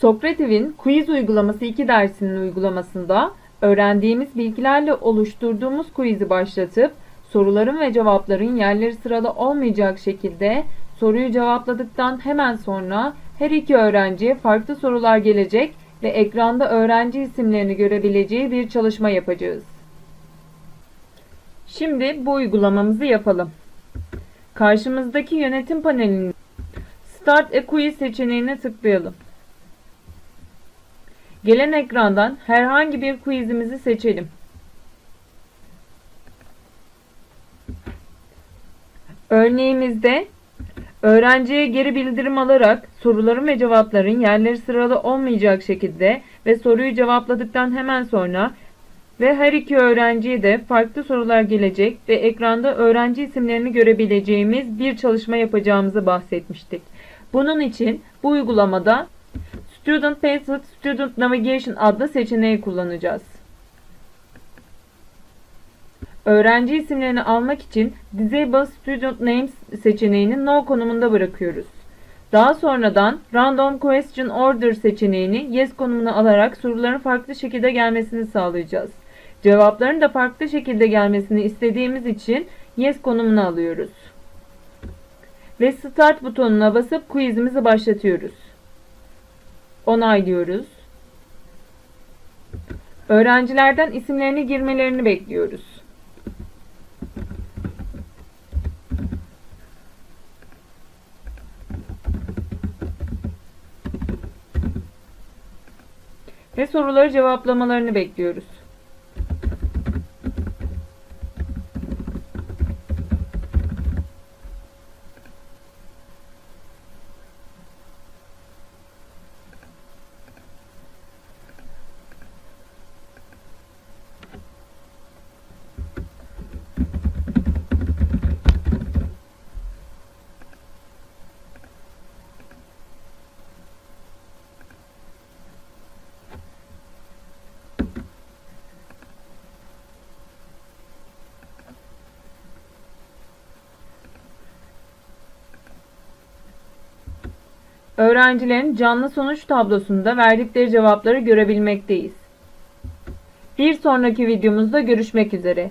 Sokrativ'in quiz uygulaması 2 dersinin uygulamasında öğrendiğimiz bilgilerle oluşturduğumuz quiz'i başlatıp soruların ve cevapların yerleri sıralı olmayacak şekilde soruyu cevapladıktan hemen sonra her iki öğrenciye farklı sorular gelecek ve ekranda öğrenci isimlerini görebileceği bir çalışma yapacağız. Şimdi bu uygulamamızı yapalım. Karşımızdaki yönetim panelinin Start a Quiz seçeneğine tıklayalım. Gelen ekrandan herhangi bir quizimizi seçelim. Örneğimizde öğrenciye geri bildirim alarak soruların ve cevapların yerleri sıralı olmayacak şekilde ve soruyu cevapladıktan hemen sonra ve her iki öğrenciye de farklı sorular gelecek ve ekranda öğrenci isimlerini görebileceğimiz bir çalışma yapacağımızı bahsetmiştik. Bunun için bu uygulamada Student Facet Student Navigation adlı seçeneği kullanacağız. Öğrenci isimlerini almak için Disable Student Names seçeneğini No konumunda bırakıyoruz. Daha sonradan Random Question Order seçeneğini Yes konumuna alarak soruların farklı şekilde gelmesini sağlayacağız. Cevapların da farklı şekilde gelmesini istediğimiz için Yes konumuna alıyoruz. Ve Start butonuna basıp quizimizi başlatıyoruz. Onaylıyoruz. Öğrencilerden isimlerini girmelerini bekliyoruz. Ve soruları cevaplamalarını bekliyoruz. Öğrencilerin canlı sonuç tablosunda verdikleri cevapları görebilmekteyiz. Bir sonraki videomuzda görüşmek üzere.